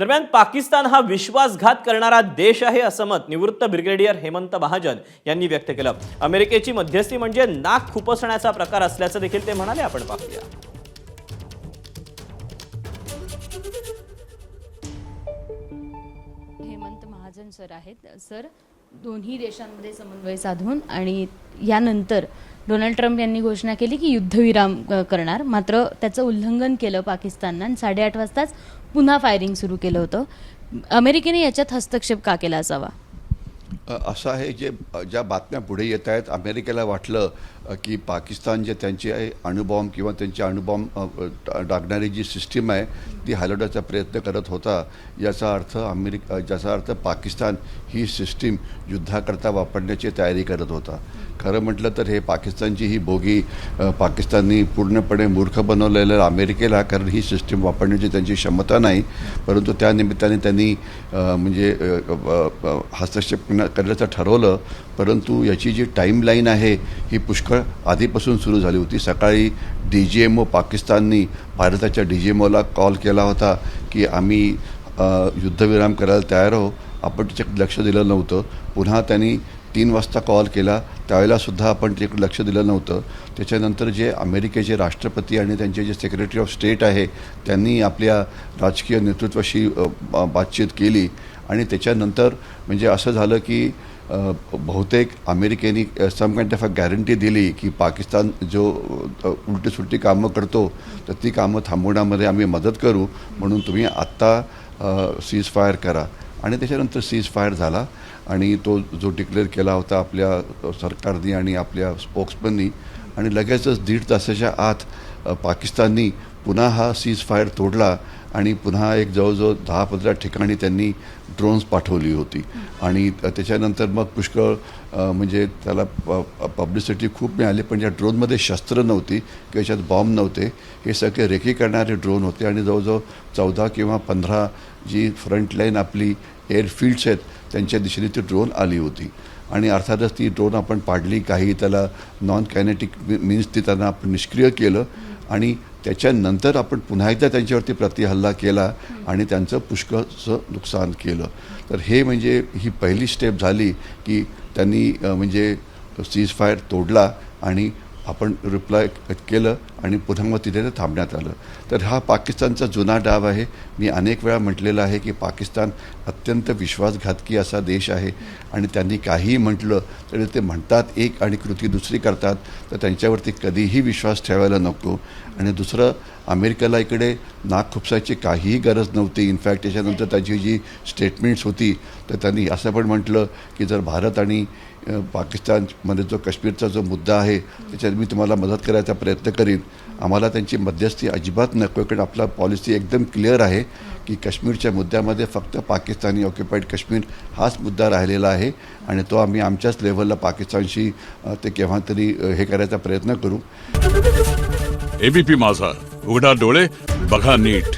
दरम्यान पाकिस्तान हा विश्वासघात करणारा देश आहे असं मत निवृत्त ब्रिगेडियर हेमंत महाजन यांनी व्यक्त केलं. अमेरिकेची मध्यस्थी म्हणजे नाक खुपसण्याचा प्रकार असल्याचं देखील ते म्हणाले. आपण पाहूया. हेमंत महाजन सर आहेत. सर दोन्ही देशांमध्ये समन्वय साधून आणि यानंतर डोनाल्ड ट्रम्प यांनी घोषणा केली की युद्धविराम करणार. मात्र त्याचं उल्लंघन केलं पाकिस्ताननं आणि साडेआठ वाजताच पुन्हा फायरिंग सुरू केलं होतं. अमेरिकेने याच्यात हस्तक्षेप का केला असावा? असं आहे जे ज्या बातम्या पुढे येत आहेत अमेरिकेला वाटलं की पाकिस्तान जे त्यांचे अणुबॉम्ब किंवा त्यांची अणुबॉम्ब डागणारी जी सिस्टीम आहे ती हलवण्याचा प्रयत्न करत होता याचा अर्थ अमेरिका ज्याचा अर्थ पाकिस्तान ही सिस्टीम युद्धाकरता वापरण्याची तयारी करत होता. खरं म्हटलं तर हे पाकिस्तानची ही बोगी पाकिस्ताननी पूर्णपणे मूर्ख बनवलेलं अमेरिकेला कारण ही सिस्टीम वापरण्याची त्यांची क्षमता नाही. परंतु त्यानिमित्ताने त्यांनी म्हणजे हस्तक्षेप करण्याचं ठरवलं. परंतु याची जी टाईमलाईन आहे ही पुष्कळ आधीपासून सुरू झाली होती. सकाळी डी जी एम ओ पाकिस्ताननी भारताच्या डी जी एम ओला कॉल केला होता की आम्ही युद्धविराम करायला तयार हो आपण त्याच्याकडे लक्ष दिलं नव्हतं. पुन्हा त्यांनी तीन वाजता कॉल. केला त्यावेळेलासुद्धा आपण त्याकडे लक्ष दिलं नव्हतं. त्याच्यानंतर जे अमेरिकेचे राष्ट्रपती आणि त्यांचे जे सेक्रेटरी ऑफ स्टेट आहे त्यांनी आपल्या राजकीय नेतृत्वाशी बा- बातचीत केली. आणि त्याच्यानंतर म्हणजे असं झालं की बहुतेक अमेरिकेने some kind of a guarantee दिली की पाकिस्तान जो उलटी सुलटी कामं करतो तर ती कामं थांबवण्यामध्ये आम्ही मदत करू. म्हणून तुम्ही आत्ता सीज फायर करा. आणि त्याच्यानंतर सीज फायर झाला. आणि तो जो डिक्लेअर केला होता आपल्या सरकारनी आणि आपल्या स्पोक्समननी आणि लगेचच दीड तासाच्या आत पाकिस्ताननी पुन्हा हा सीज फायर तोडला आणि पुन्हा एक जवळजवळ दहा पंधरा ठिकाणी त्यांनी ड्रोन्स पाठवली होती. आणि त्याच्यानंतर मग पुष्कळ म्हणजे त्याला पब्लिसिटी खूप मिळाली पण या ड्रोनमध्ये शस्त्र नव्हती किंवा याच्यात बॉम्ब नव्हते. हे सगळे रेकी करणारे ड्रोन होते आणि जवळजवळ चौदा किंवा पंधरा जी फ्रंट लाईन आपली एअरफील्ड्स आहेत त्यांच्या दिशेने ती ड्रोन आली होती. आणि अर्थातच ती ड्रोन आपण पाडली काही त्याला नॉन कायनेटिक मीन्स ती त्यांना आपण निष्क्रिय केलं आणि त्याच्यानंतर आपण पुन्हा एकदा त्यांच्यावरती प्रतिहल्ला केला आणि त्यांचं पुष्कळचं नुकसान केलं. तर हे म्हणजे ही पहिली स्टेप झाली की त्यांनी म्हणजे सीज फायर तोडला आणि आपण रिप्लाय केलं. आणि पुन्हा मग तिथे ते थांबण्यात आलं. तर हा पाकिस्तानचा जुना डाव आहे. मी अनेक वेळा म्हटलेलं आहे की पाकिस्तान अत्यंत विश्वासघातकी असा देश आहे. आणि त्यांनी काहीही म्हटलं तरी ते म्हणतात एक आणि कृती दुसरी करतात. तर त्यांच्यावरती कधीही विश्वास ठेवायला नको. आणि दुसरं अमेरिकेला इकडे नाक खुपसायची काहीही गरज नव्हती. इनफॅक्ट त्याच्यानंतर त्याची जी स्टेटमेंट्स होती तर त्यांनी असं पण म्हटलं की जर भारत आणि पाकिस्तानमध्ये जो काश्मीरचा जो मुद्दा आहे त्याच्यात मी तुम्हाला मदत करायचा प्रयत्न करीन. आम्हाला त्यांची मध्यस्थी अजिबात नको कारण आपला पॉलिसी एकदम क्लिअर आहे की काश्मीरच्या मुद्द्यामध्ये फक्त पाकिस्तानी ऑक्युपाईड काश्मीर हाच मुद्दा राहिलेला आहे. आणि तो आम्ही आमच्याच लेवलला पाकिस्तानशी ते केव्हा तरी हे करायचा प्रयत्न करू. एबीपी माझा उघडा डोळे बघा नीट.